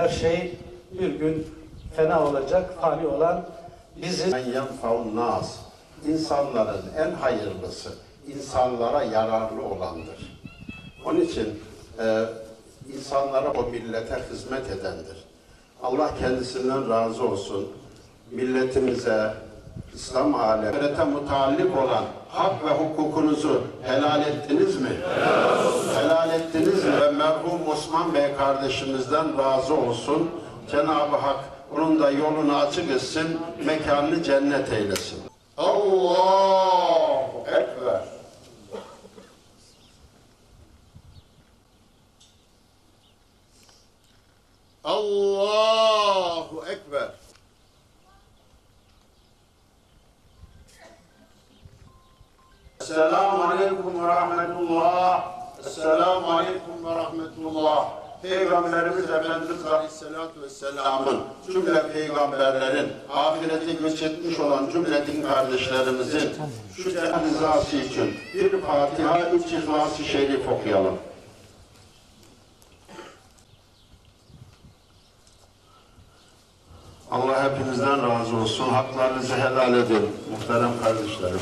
her şey bir gün fena olacak, fani olan bizi. İnsanların en hayırlısı insanlara yararlı olandır. Onun için e, insanlara o millete hizmet edendir. Allah kendisinden razı olsun. Milletimize, İslam alemine millete mutallik olan hak ve hukukunuzu helal ettiniz mi? Helal ettiniz mi? Ve merhum Osman Bey kardeşimizden razı olsun. Cenab-ı Hak onun da yolunu açık etsin, mekanını cennet eylesin. Allahu Ekber. Allahu Ekber. Esselamu Aleyküm ve Rahmetullah. Esselamu Aleyküm ve Rahmetullah. Peygamberimiz Efendimiz Aleyhisselatü Vesselam'ın cümle peygamberlerin ahireti göçetmiş olan cümle din kardeşlerimizin şu cennet rızası için bir Fatiha, üç İhlas-ı Şerif okuyalım. Allah hepinizden razı olsun. Haklarınızı helal edin muhterem kardeşlerim.